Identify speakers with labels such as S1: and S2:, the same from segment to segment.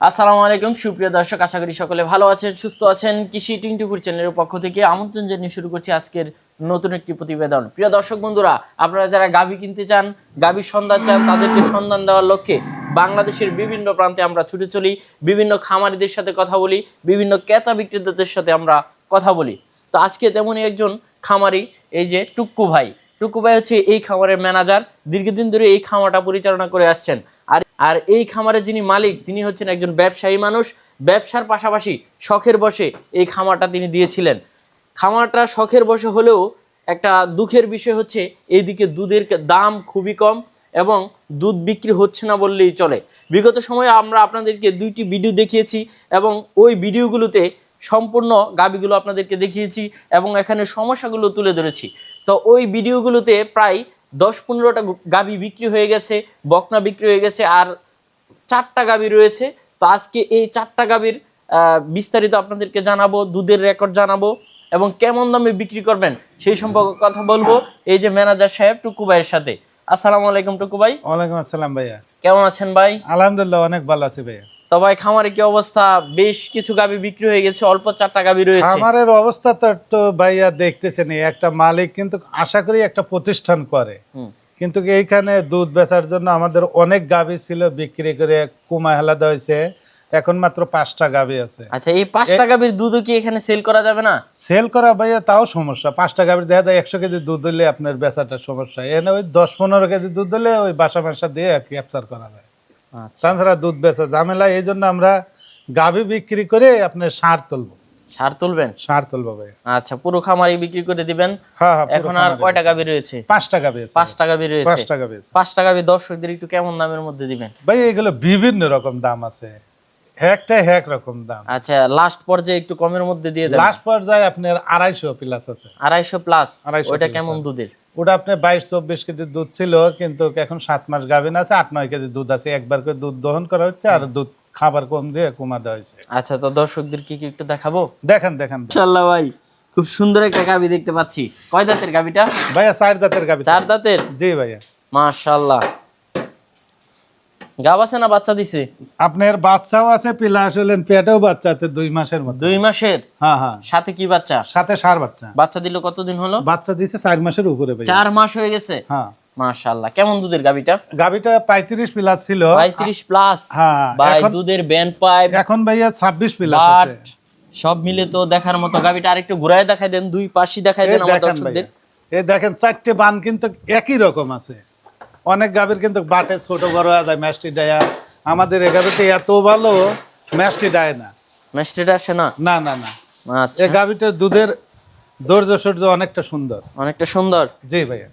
S1: আসসালামু আলাইকুম, সুপ্রিয় দর্শক, আশা করি সকলে ভালো আছেন, সুস্থ আছেন। কৃষি টিংটুকুর চ্যানেলের পক্ষ থেকে আমন্ত্রণ জানিয়ে শুরু করছি আজকের নতুন একটি প্রতিবেদন। প্রিয় দর্শক বন্ধুরা, আপনারা যারা গাভী কিনতে চান, গাভীর সন্ধান চান, তাদেরকে সন্ধান দেওয়ার লক্ষ্যে বাংলাদেশের বিভিন্ন প্রান্তে আমরা ছুটে চলি, বিভিন্ন খামারিদের সাথে কথা বলি, বিভিন্ন ক্রেতা বিক্রেতাদের সাথে আমরা কথা বলি। তো আজকে তেমনই একজন খামারি, এই যে টুক্কু ভাই টুকু ভাই হচ্ছে এই খামারের ম্যানেজার। দীর্ঘদিন ধরে এই খামারটা পরিচালনা করে আসছেন। আর আর এই খামারের যিনি মালিক, তিনি হচ্ছেন একজন ব্যবসায়ী মানুষ। ব্যবসার পাশাপাশি শখের বসে এই খামারটা তিনি দিয়েছিলেন। খামারটা শখের বসে হলেও একটা দুঃখের বিষয় হচ্ছে, এইদিকে দুধের দাম খুবই কম এবং দুধ বিক্রি হচ্ছে না বললেই চলে। বিগত সময়ে আমরা আপনাদেরকে দুইটি ভিডিও দেখিয়েছি এবং ওই ভিডিওগুলোতে সম্পূর্ণ গাবিগুলো আপনাদেরকে দেখিয়েছি এবং এখানে সমস্যাগুলো তুলে ধরেছি। তো ওই ভিডিওগুলোতে প্রায় দশ পনেরোটা গাবি বিক্রি হয়ে গেছে বকনা বিক্রি হয়ে গেছে আর চারটা গাবি রয়েছে। তো আজকে এই চারটা গাবির বিস্তারিত আপনাদেরকে জানাব দুধের রেকর্ড জানাব এবং কেমন দামে বিক্রি করবেন সেই সম্পর্কে কথা বলব এই যে ম্যানেজার সাহেব টুকু ভাইয়ের সাথে। আসসালামু আলাইকুম টুকু ভাই।
S2: ওয়ালাইকুম আসসালাম ভাইয়া।
S1: কেমন আছেন ভাই?
S2: আলহামদুলিল্লাহ অনেক ভালো আছি ভাইয়া।
S1: তো ভাই খামারে কি অবস্থা? বেশ কিছু গাবি বিক্রি হয়ে গেছে অল্প চারটা গাবি রয়েছে।
S2: খামারের অবস্থা তো ভাইয়া দেখতেছেন একটা মালিক কিন্তু আশা করি একটা প্রতিষ্ঠান করে। কিন্তু এইখানে দুধ বেচার জন্য আমাদের অনেক গাভী ছিল বিক্রি করে কুমা হেলাদা হয়েছে। এখন মাত্র পাঁচটা গাভী আছে।
S1: আচ্ছা এই পাঁচটা গাবির দুধও কি এখানে সেল করা যাবে না?
S2: সেল করা ভাইয়া তাও সমস্যা। পাঁচটা গাভীর দেখা যায় একশো কেজি দুধ দিলে আপনার বেচাটা সমস্যা। এনে ওই দশ পনেরো কেজি দুধ দিলে ওই বাসা বাসা দিয়ে ক্যাপচার করা যায়। তাছাড়া দুধ বেচা ঝামেলা এই জন্য আমরা গাভী বিক্রি করে আপনার সার তুলবো।
S1: সার তুলবেন?
S2: সার তুলবো ভাই
S1: আচ্ছা পুরো খামারি বিক্রি করে দিবেন?
S2: হ্যাঁ হ্যাঁ
S1: এখন আর কয়টা গাবি রয়েছে
S2: পাঁচ টাকা পেয়েছে
S1: পাঁচ টাকা গাবি রয়েছে
S2: পাঁচ টাকা পেয়েছে
S1: পাঁচ টাকা গাবি দর্শকদের একটু কেমন দামের মধ্যে দিবেন?
S2: ভাই এগুলো বিভিন্ন রকম দাম আছে। একটা এক রকম দাম।
S1: আচ্ছা লাস্ট পর্যায়ে একটু কমের মধ্যে দিয়ে দেন।
S2: লাস্ট পর্যায়ে আপনার আড়াইশো প্লাস আছে।
S1: আড়াইশো প্লাস
S2: 250
S1: ওইটা কেমন দুধের?
S2: ওটা আপনার বাইশ চব্বিশ কেজি দুধ ছিল কিন্তু এখন সাত মাস গাভিন আছে আট নয় কেজি দুধ আছে। একবার করে দুধ দহন করা হচ্ছে আর দুধ খাবার কম দিয়ে কমা দেওয়া হয়েছে।
S1: আচ্ছা তো দর্শকদের কি কি একটু দেখাবো?
S2: দেখেন দেখেন।
S1: ভাই খুব সুন্দর একটা গাবি দেখতে পাচ্ছি। কয় দাঁতের গাবিটা
S2: ভাইয়া চার দাঁতের গাভি।
S1: চার দাঁতের?
S2: জি ভাইয়া।
S1: মাশাল্লাহ গাব আছে না বাচ্চা দিছে?
S2: আপনার বাচ্চাও আছে প্লাস হলেন পেটেও বাচ্চা আছে দুই মাসের মতো
S1: দুই মাসের?
S2: হ্যাঁ হ্যাঁ।
S1: সাথে কি বাচ্চা?
S2: সাথে সার বাচ্চা।
S1: বাচ্চা দিল কতদিন হলো?
S2: বাচ্চা দিছে চার মাসের উপরে
S1: চার মাস হয়ে গেছে?
S2: হ্যাঁ।
S1: মাশাল্লাহ কেমন দুধের গাবিটা?
S2: গাভিটা পঁয়ত্রিশ প্লাস ছিল।
S1: পঁয়ত্রিশ প্লাস?
S2: হ্যাঁ,
S1: ভাই দুধের ব্যান্ড পাইপ।
S2: এখন ভাইয়া ছাব্বিশ প্লাস আছে।
S1: সব মিলে তো দেখার মতো গাবিটা আরেকটু ঘুরায় দেখাই দেন দুই পাশই দেখাই দেন আমার দর্শকদের।
S2: এই দেখেন চারটে বান কিন্তু একই রকম আছে। অনেক গাভীর কিন্তু বাটে ছোট বড় হয়ে যায় ম্যাস্টি ডায়া। আমাদের এগারোতে এত ভালো ম্যাস্টি ডায় না।
S1: ম্যাস্টেটা আসে না?
S2: না না না।
S1: আচ্ছা।
S2: এই গাভীটার দুধের দৈর্য সৌর্য অনেকটা সুন্দর।
S1: অনেকটা সুন্দর?
S2: জি ভাইয়া।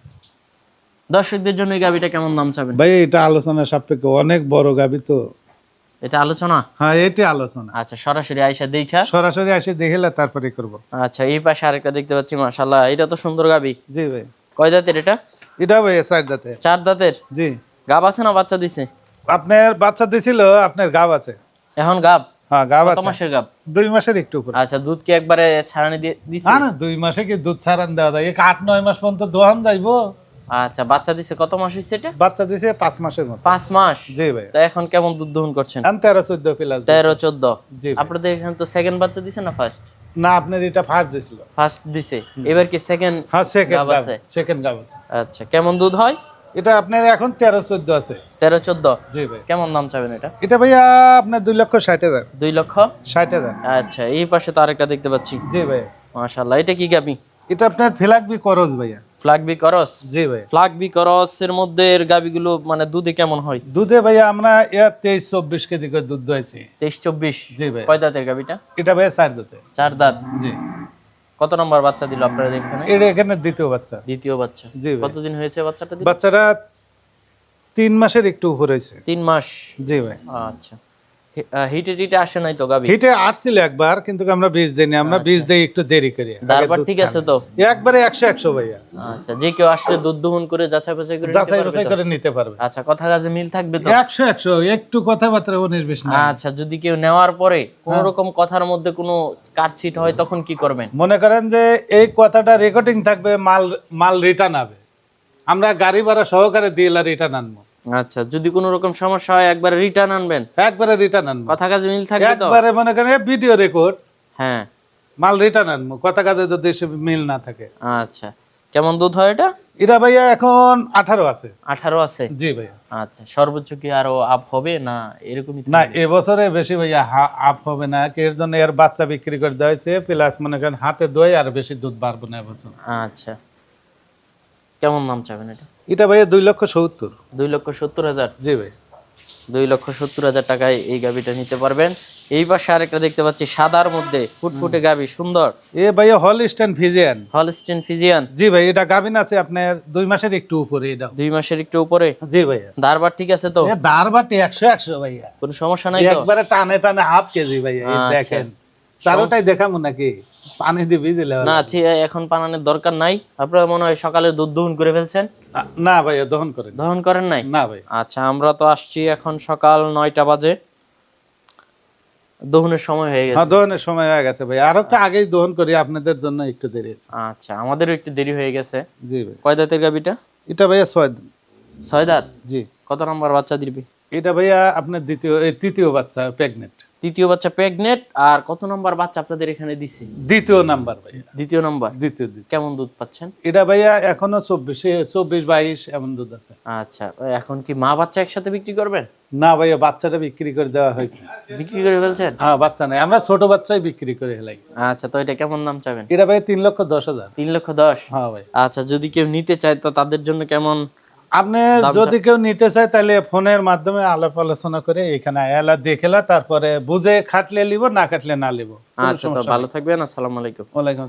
S1: দর্শকদের জন্য এই গাবিটা কেমন দাম চাবেন?
S2: ভাই এটা আলোচনা সাপেক্ষে অনেক বড় গাভী তো।
S1: এটা আলোচনা?
S2: হ্যাঁ এটি আলোচনা।
S1: আচ্ছা সরাসরি আয়সা দেখা।
S2: সরাসরি এসে দেখিলে তারপরে করব।
S1: আচ্ছা এই পাশে আরেকটা দেখতে পাচ্ছি মাশাল্লাহ এটা তো সুন্দর গাবি
S2: জি ভাই
S1: কয় দাঁতের এটা?
S2: এটা ভাইয়া সাইড দাতে।
S1: চার দাঁতের?
S2: জি।
S1: গাব আছে না বাচ্চা দিছে?
S2: আপনার বাচ্চা দিছিল আপনার গাব আছে।
S1: এখন গাব?
S2: হ্যাঁ গাব আছে।
S1: মাসের গাব?
S2: দুই মাসের একটু উপরে।
S1: আচ্ছা দুধ কি একবারে ছাড়ানি দিয়ে দিছে?
S2: না না দুই মাসে কি দুধ ছাড়ান দেওয়া যায়? এক আট নয় মাস পর্যন্ত দোহান যাইবো।
S1: আচ্ছা বাচ্চা দিছে কত মাস হয়েছে এটা?
S2: বাচ্চা দিছে পাঁচ মাসের মতো।
S1: পাঁচ মাস?
S2: জি ভাই।
S1: তা এখন কেমন দুধ দহন করছেন?
S2: এখন তেরো চোদ্দ প্লাস
S1: তেরো চোদ্দ?
S2: জি ভাই।
S1: আপনাদের এখানে তো সেকেন্ড বাচ্চা দিছে না ফার্স্ট
S2: না আপনার এটা ফার্স্ট দিছিল
S1: ফার্স্ট দিছে। এবার কি সেকেন্ড
S2: হ্যাঁ সেকেন্ড
S1: গাব আছে?
S2: সেকেন্ড গাব আছে।
S1: আচ্ছা কেমন দুধ হয়?
S2: এটা আপনার এখন তেরো চোদ্দ আছে।
S1: তেরো চোদ্দ?
S2: জি ভাই।
S1: কেমন দাম চাবেন এটা?
S2: এটা ভাইয়া আপনার দুই লক্ষ ষাট হাজার।
S1: দুই লক্ষ?
S2: ষাট হাজার।
S1: আচ্ছা এই পাশে তো আরেকটা দেখতে পাচ্ছি।
S2: জি ভাই।
S1: মাশাল্লাহ এটা কি গাবি?
S2: এটা আপনার ফেলাকবি করজ ভাইয়া।
S1: ফ্লাগ বি করস
S2: জি ভাই।
S1: ফ্লাগ বি করস এর মধ্যে এর গাবিগুলো মানে দুধে কেমন হয়?
S2: দুধে ভাইয়া আমরা এর তেইশ চব্বিশ কেজি করে দুধ দোয়াইছি
S1: তেইশ চব্বিশ?
S2: জি ভাই।
S1: কয় দাঁতের গাবিটা?
S2: এটা ভাইয়া চার দুধে
S1: চার দাঁত?
S2: জি।
S1: কত নম্বর বাচ্চা দিল আপনারা এখানে?
S2: এটা এখানে দ্বিতীয় বাচ্চা।
S1: দ্বিতীয় বাচ্চা।
S2: জি ভাই।
S1: কতদিন হয়েছে বাচ্চাটা দিল
S2: বাচ্চারা তিন মাসের একটু উপর হয়েছে।
S1: তিন মাস?
S2: জি ভাই।
S1: আচ্ছা। হিটে টিটে আসে নাই তো গাবি
S2: হিটে আসছিল একবার কিন্তু আমরা বীজ দিইনি আমরা বীজ দেই একটু দেরি করি।
S1: তারপর ঠিক আছে তো?
S2: একবারে একশো একশো ভাইয়া।
S1: আচ্ছা যে কেউ আসলে দুধ দহন করে যাচাই বাছাই করে
S2: যাচাই বাছাই করে নিতে পারবে।
S1: আচ্ছা কথা কাজে মিল থাকবে তো?
S2: একশো একশো একটু কথাবার্তা উনিশ বিশ না।
S1: আচ্ছা যদি কেউ নেওয়ার পরে কোন রকম কথার মধ্যে কোনো কাটছিট হয় তখন কি করবেন?
S2: মনে করেন যে এই কথাটা রেকর্ডিং থাকবে মাল মাল রিটার্ন হবে। আমরা গাড়ি ভাড়া সহকারে দিয়ে রিটার্ন আনব।
S1: আচ্ছা যদি কোনো রকম সমস্যা হয় একবার রিটার্ন আনবেন।
S2: একবারে রিটার্ন আনব।
S1: কথা কাজে মিল থাকবে তো।
S2: একবারে মনে করেন ভিডিও রেকর্ড
S1: হ্যাঁ।
S2: মাল রিটার্ন আনব। কথা কাজে যদি মিল না থাকে।
S1: আচ্ছা কেমন দুধ হয় এটা?
S2: এরা ভাইয়া এখন আঠারো আছে।
S1: আঠারো আছে?
S2: জি ভাইয়া।
S1: আচ্ছা সর্বোচ্চ কি আরও আপ হবে না এরকমই
S2: না এবছরে বেশি ভাইয়া আপ হবে না। এর জন্য এর বাচ্চা বিক্রি করে দেওয়া হয়েছে প্লাস মনে করেন হাতে দই আর বেশি দুধ বাড়বো না এবছর।
S1: আচ্ছা। কেমন নাম চাবেন এটা?
S2: এটা ভাইয়া দুই লক্ষ সত্তর।
S1: দুই লক্ষ সত্তর হাজার?
S2: জি ভাই।
S1: দুই লক্ষ সত্তর হাজার টাকায় এই গাবিটা নিতে পারবেন। এই পাশে আরেকটা দেখতে পাচ্ছি সাদার মধ্যে ফুটফুটে গাবি সুন্দর।
S2: এ ভাইয়া হল স্ট্যান্ড ভিজিয়ান
S1: হলস্টিন ফিজিয়ান।
S2: জি ভাই এটা গাভিন আছে আপনার দুই মাসের একটু উপরে এটা
S1: দুই মাসের একটু উপরে?
S2: জি ভাইয়া।
S1: দারবার ঠিক আছে তো?
S2: বাটি একশো একশো ভাইয়া।
S1: কোনো সমস্যা নাই তো?
S2: একবারে টানে টানে হাফ কেজি ভাইয়া
S1: আচ্ছা।
S2: দেখেন। দেখাবো নাকি? পানি দিয়ে ভিজিলে
S1: না ঠিক এখন পানানোর দরকার নাই। আপনারা মনে হয় সকালে দুধ দহন করে ফেলছেন?
S2: না ভাইয়া দহন করেন।
S1: দহন করেন নাই?
S2: না ভাই
S1: আচ্ছা আমরা তো আসছি এখন সকাল নয়টা বাজে। দহনের সময় হয়ে
S2: হ্যাঁ
S1: গেছে
S2: দহনের সময় হয়ে গেছে ভাই আরও একটু আগেই দহন করি আপনাদের জন্য একটু দেরি আছে।
S1: আচ্ছা আমাদেরও একটু দেরি হয়ে গেছে।
S2: জি ভাই
S1: কয় দাঁতের গাবিটা
S2: এটা ভাইয়া ছয় দিন
S1: ছয় দাঁত?
S2: জি।
S1: কত নম্বর বাচ্চা দিবি?
S2: এটা ভাইয়া আপনার দ্বিতীয় তৃতীয় বাচ্চা প্রেগনেন্ট
S1: তৃতীয় বাচ্চা প্রেগনেন্ট আর কত নম্বর বাচ্চা আপনাদের এখানে দিছে?
S2: দ্বিতীয় নাম্বার ভাইয়া।
S1: দ্বিতীয় নম্বর?
S2: দ্বিতীয়
S1: কেমন দুধ পাচ্ছেন?
S2: এটা ভাইয়া এখনও চব্বিশে চব্বিশ বাইশ এমন দুধ আছে।
S1: আচ্ছা এখন কি মা বাচ্চা একসাথে বিক্রি করবেন?
S2: না ভাইয়া বাচ্চাটা বিক্রি করে দেওয়া হয়েছে।
S1: বিক্রি করে ফেলছেন?
S2: হ্যাঁ বাচ্চা নাই। আমরা ছোট বাচ্চাই বিক্রি করে হেলাই
S1: আচ্ছা তো এটা কেমন দাম চাবেন?
S2: এটা ভাই তিন লক্ষ দশ হাজার।
S1: তিন লক্ষ দশ?
S2: হ্যাঁ ভাই
S1: আচ্ছা যদি কেউ নিতে চায় তো তাদের জন্য কেমন
S2: আপনি যদি কেউ নিতে চায় তাহলে ফোনের মাধ্যমে আলাপ আলোচনা করে এখানে এলা দেখেলা তারপরে বুঝে খাটলে লিব না খাটলে না লিব
S1: আচ্ছা ভালো থাকবেন আসসালামু আলাইকুম
S2: ওয়ালাইকুম।